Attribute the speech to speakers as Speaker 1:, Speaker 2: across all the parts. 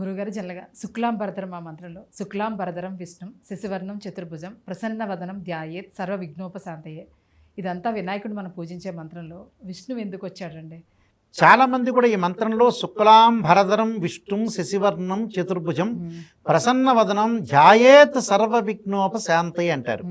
Speaker 1: గురుగారు జల్లగా. శుక్లాం భరధరం ఆ మంత్రంలో. శుక్లాం భరధరం విష్ణు. శశివర్ణం చతుర్భుజం. ప్రసన్న వదనం ధ్యాయేత్. సర్వ విఘ్నోపశాంతయే. ఇదంతా వినాయకుడు మనం పూజించే మంత్రంలో. విష్ణువు ఎందుకు వచ్చాడండి?
Speaker 2: చాలామంది కూడా ఈ మంత్రంలో శుక్లాం భరధరం విష్ణుం శశివర్ణం చతుర్భుజం ప్రసన్నవదనం ధ్యాయేత్ సర్వ విఘ్నోపశాంతయ్య అంటారు.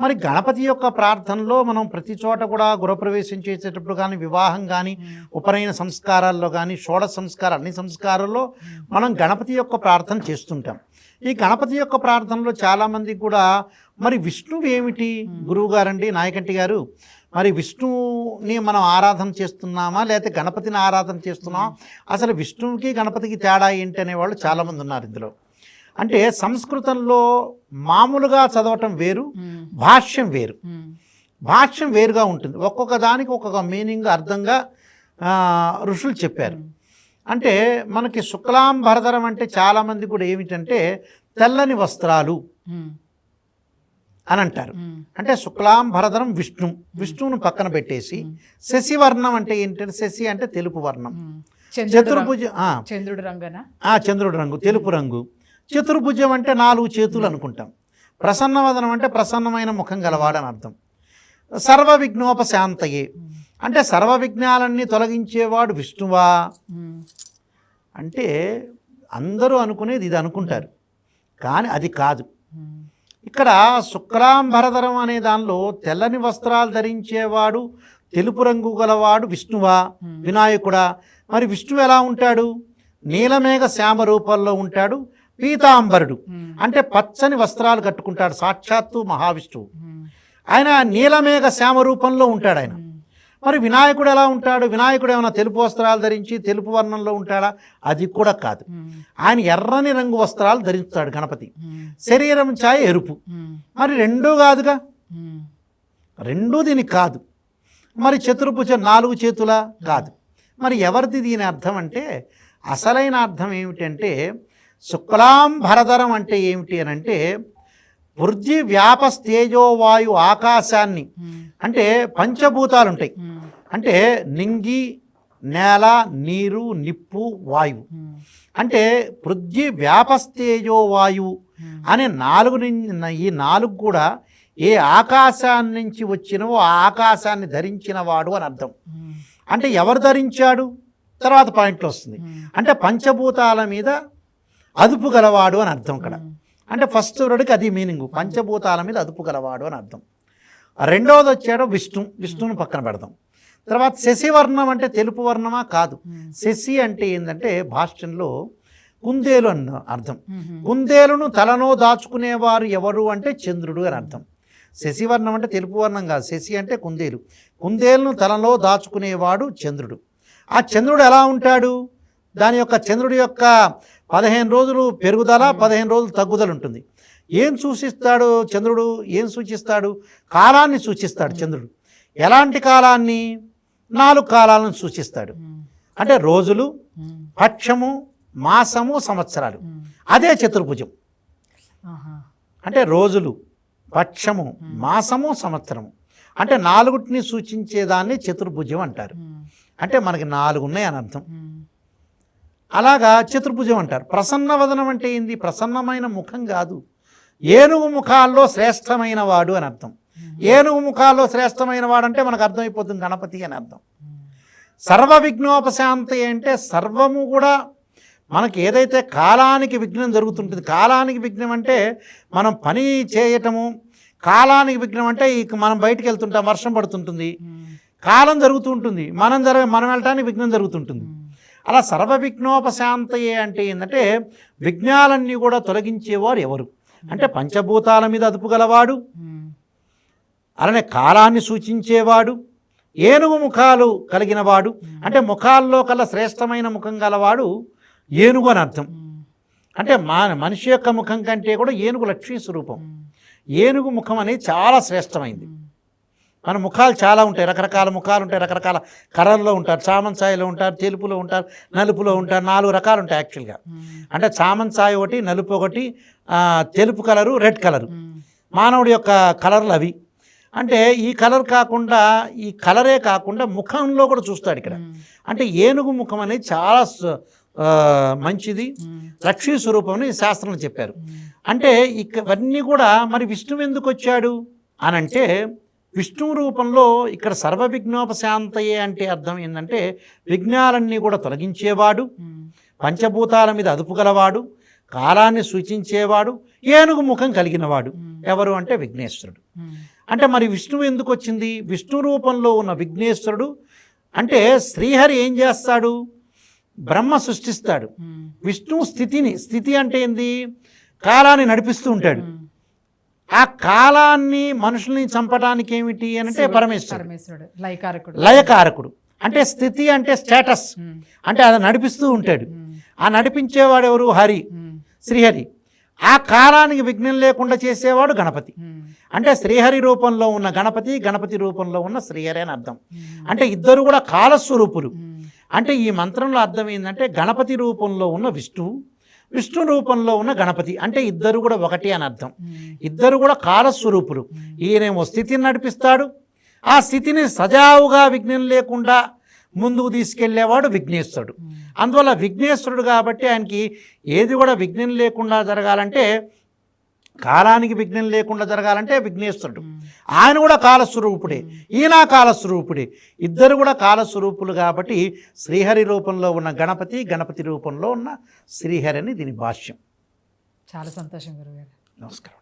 Speaker 2: మరి గణపతి యొక్క ప్రార్థనలో మనం ప్రతి చోట కూడా గృహప్రవేశం చేసేటప్పుడు కానీ వివాహం కానీ. ఉపనయన సంస్కారాల్లో కానీ షోడ సంస్కార అన్ని సంస్కారాల్లో మనం గణపతి యొక్క ప్రార్థన చేస్తుంటాం. ఈ గణపతి యొక్క ప్రార్థనలో చాలామంది కూడా మరి విష్ణువు ఏమిటి? గురువుగారండి నాయకంటి గారు మరి విష్ణువుని మనం ఆరాధన చేస్తున్నామా? లేకపోతే గణపతిని ఆరాధన చేస్తున్నామా? అసలు విష్ణువుకి గణపతికి తేడా ఏంటి అనేవాళ్ళు చాలామంది ఉన్నారు ఇందులో. అంటే సంస్కృతంలో మామూలుగా చదవటం వేరు. భాష్యం వేరు. భాష్యం వేరుగా ఉంటుంది ఒక్కొక్క దానికి ఒక్కొక్క మీనింగ్ అర్థంగా ఋషులు చెప్పారు అంటే మనకి శుక్లాం భరధరం అంటే చాలామంది కూడా ఏమిటంటే తెల్లని వస్త్రాలు. అని అంటారు. అంటే శుక్లాం భరధరం విష్ణు విష్ణువును పక్కన పెట్టేసి శశివర్ణం అంటే ఏంటంటే శశి అంటే తెలుపు వర్ణం.
Speaker 1: చంద్రుడు రంగు-
Speaker 2: చతుర్భుజ
Speaker 1: చంద్రుడు రంగన
Speaker 2: ఆ చంద్రుడు రంగు తెలుపు రంగు చతుర్భుజం అంటే నాలుగు చేతులు అనుకుంటాం. ప్రసన్నవదనం అంటే ప్రసన్నమైన ముఖం గలవాడని అర్థం. సర్వ విఘ్నోపశాంతయే అంటే సర్వ విఘ్నాలన్నీ తొలగించేవాడు విష్ణువా? అంటే అందరూ అనుకునేది ఇది అనుకుంటారు. కానీ అది కాదు. ఇక్కడ శుక్రాంబరధరం అనే దానిలో తెల్లని వస్త్రాలు ధరించేవాడు తెలుపు రంగు గలవాడు విష్ణువా? వినాయకుడా? మరి విష్ణువు ఎలా ఉంటాడు? నీలమేఘ శ్యామ రూపంలో ఉంటాడు. పీతాంబరుడు. అంటే పచ్చని వస్త్రాలు కట్టుకుంటాడు సాక్షాత్తు మహావిష్ణువు. ఆయన నీలమేఘ శ్యామ రూపంలో ఉంటాడు ఆయన. మరి వినాయకుడు ఎలా ఉంటాడు వినాయకుడు ఏమైనా తెలుపు వస్త్రాలు ధరించి తెలుపు వర్ణంలో ఉంటాడా అది కూడా కాదు. ఆయన ఎర్రని రంగు వస్త్రాలు ధరిస్తాడు గణపతి. శరీరం ఛాయ ఎరుపు. మరి రెండూ కాదుగా. రెండూ దీనికి కాదు మరి చతుర్భుజ నాలుగు చేతుల కాదు మరి ఎవరిది దీని అర్థం అంటే అసలైన అర్థం ఏమిటంటే శుక్లాం భరధరం అంటే ఏమిటి అని అంటే వృద్ధి వ్యాపస్తేజో తేజోవాయు ఆకాశాన్ని. అంటే పంచభూతాలు ఉంటాయి అంటే నింగి నేల నీరు నిప్పు వాయువు. అంటే పృథ్వీ వ్యాపస్తేజో వాయువు అనే నాలుగు ని- ఈ నాలుగు కూడా ఏ ఆకాశాన్ని నుంచి వచ్చినవో ఆ ఆకాశాన్ని ధరించినవాడు అని అర్థం. అంటే ఎవరు ధరించాడు? తర్వాత పాయింట్లో వస్తుంది. అంటే పంచభూతాల మీద అదుపు గలవాడు అని అర్థం ఇక్కడ. అంటే ఫస్ట్ వర్డ్కి అది మీనింగ్ పంచభూతాల మీద అదుపు గలవాడు అని అర్థం. రెండవది వచ్చాడు విష్ణు. విష్ణువుని పక్కన పెడదాం. తర్వాత శశివర్ణం అంటే తెలుపు వర్ణమా? కాదు. శశి అంటే ఏంటంటే భాష్యంలో కుందేలు అన్న అర్థం. కుందేలును తలలో దాచుకునేవారు ఎవరు అంటే చంద్రుడు అని అర్థం. శశివర్ణం అంటే తెలుపు వర్ణం కాదు. శశి అంటే కుందేలు. కుందేలును తలలో దాచుకునేవాడు చంద్రుడు. ఆ చంద్రుడు ఎలా ఉంటాడు? దాని యొక్క చంద్రుడి యొక్క పదిహేను రోజులు పెరుగుదల పదిహేను రోజులు తగ్గుదల ఉంటుంది ఏం సూచిస్తాడు చంద్రుడు ఏం సూచిస్తాడు కాలాన్ని సూచిస్తాడు చంద్రుడు ఎలాంటి కాలాన్ని నాలుగు కాలాలను సూచిస్తాడు. అంటే రోజులు. పక్షము మాసము సంవత్సరాలు. అదే చతుర్భుజం. అంటే రోజులు పక్షము మాసము సంవత్సరము అంటే నాలుగుటిని సూచించేదాన్ని చతుర్భుజం అంటారు. అంటే మనకి నాలుగు ఉన్నాయి అని అర్థం. అలాగా చతుర్భుజం అంటారు. ప్రసన్నవదనం అంటే ఏంది? ప్రసన్నమైన ముఖం కాదు. ఏనుగు ముఖాల్లో శ్రేష్టమైన వాడు అని అర్థం. ఏనుగు ముఖాల్లో శ్రేష్టమైన వాడు అంటే మనకు అర్థమైపోతుంది గణపతి అని అర్థం. సర్వ విఘ్నోపశాంతి అంటే సర్వము కూడా మనకి ఏదైతే కాలానికి విఘ్నం జరుగుతుంటుంది కాలానికి విఘ్నం అంటే మనం పని చేయటము కాలానికి విఘ్నం అంటే ఇక మనం బయటికి వెళ్తుంటాం వర్షం పడుతుంటుంది కాలం జరుగుతూ ఉంటుంది మనం జరగ మనం వెళ్ళటానికి విఘ్నం జరుగుతుంటుంది. అలా సర్వ విఘ్నోపశాంతయే అంటే ఏంటంటే విఘ్నాలన్నీ కూడా తొలగించేవారు ఎవరు? అంటే పంచభూతాల మీద అదుపు గలవాడు అలానే కాలాన్ని సూచించేవాడు ఏనుగు ముఖాలు కలిగిన వాడు అంటే ముఖాల్లో కల్లా శ్రేష్టమైన ముఖం గలవాడు ఏనుగు అని అర్థం. అంటే మా మనిషి యొక్క ముఖం కంటే కూడా ఏనుగు లక్ష్మీ స్వరూపం. ఏనుగు ముఖం అనేది చాలా శ్రేష్టమైంది. మన ముఖాలు చాలా ఉంటాయి. రకరకాల ముఖాలు ఉంటాయి. రకరకాల కలర్లో ఉంటారు. చామంచాయిలో ఉంటారు. తెలుపులో ఉంటారు. నలుపులో ఉంటారు. నాలుగు రకాలు ఉంటాయి యాక్చువల్గా. అంటే చామంచాయి ఒకటి నలుపు ఒకటి తెలుపు కలరు రెడ్ కలరు. మానవుడి యొక్క కలర్లు అవి. అంటే ఈ కలర్ కాకుండా ఈ కలరే కాకుండా ముఖంలో కూడా చూస్తాడు ఇక్కడ. అంటే ఏనుగు ముఖం అనేది చాలా మంచిది. లక్ష్మీ స్వరూపం అని శాస్త్రంలో చెప్పారు. అంటే ఇక ఇవన్నీ కూడా మరి విష్ణువు ఎందుకు వచ్చాడు? అని అంటే విష్ణువు రూపంలో ఇక్కడ సర్వ విఘ్నోపశాంతయే అంటే అర్థం ఏంటంటే విఘ్నాలన్నీ కూడా తొలగించేవాడు పంచభూతాల మీద అదుపు గలవాడు కాలాన్ని సూచించేవాడు ఏనుగు ముఖం కలిగినవాడు. ఎవరు అంటే విఘ్నేశ్వరుడు. అంటే మరి విష్ణువు ఎందుకు వచ్చింది? విష్ణు రూపంలో ఉన్న విఘ్నేశ్వరుడు అంటే శ్రీహరి ఏం చేస్తాడు? బ్రహ్మ సృష్టిస్తాడు.
Speaker 1: ఉమ్,
Speaker 2: విష్ణువు స్థితిని స్థితి అంటే ఏంది? కాలాన్ని నడిపిస్తూ ఉంటాడు. ఆ కాలాన్ని మనుషుల్ని చంపడానికి ఏమిటి అని అంటే పరమేశ్వరుడు.
Speaker 1: లయకారకుడు.
Speaker 2: లయకారకుడు. అంటే స్థితి అంటే స్టేటస్. అంటే అది నడిపిస్తూ ఉంటాడు. ఆ నడిపించేవాడు ఎవరు? హరి. శ్రీహరి. ఆ కాలానికి విఘ్నం లేకుండా చేసేవాడు గణపతి. అంటే శ్రీహరి రూపంలో ఉన్న గణపతి గణపతి రూపంలో ఉన్న శ్రీహరి అని అర్థం. అంటే ఇద్దరు కూడా కాలస్వరూపులు. అంటే ఈ మంత్రంలో అర్థం ఏంటంటే గణపతి రూపంలో ఉన్న విష్ణువు విష్ణు రూపంలో ఉన్న గణపతి. అంటే ఇద్దరు కూడా ఒకటి అని అర్థం. ఇద్దరు కూడా కాలస్వరూపులు. ఈయనేమో స్థితిని నడిపిస్తాడు. ఆ స్థితిని సజావుగా విఘ్నం లేకుండా ముందుకు తీసుకెళ్ళేవాడు విఘ్నేశ్వరుడు. అందువల్ల విఘ్నేశ్వరుడు కాబట్టి ఆయనకి ఏది కూడా విఘ్నం లేకుండా జరగాలంటే కాలానికి విఘ్నం లేకుండా జరగాలంటే విఘ్నేశ్వరుడు. ఆయన కూడా కాలస్వరూపుడే. ఈయన కాలస్వరూపుడే. ఇద్దరు కూడా కాలస్వరూపులు కాబట్టి శ్రీహరి రూపంలో ఉన్న గణపతి గణపతి రూపంలో ఉన్న శ్రీహరి అని దీని భాష్యం.
Speaker 1: చాలా సంతోషం గురుగారు.
Speaker 2: నమస్కారం.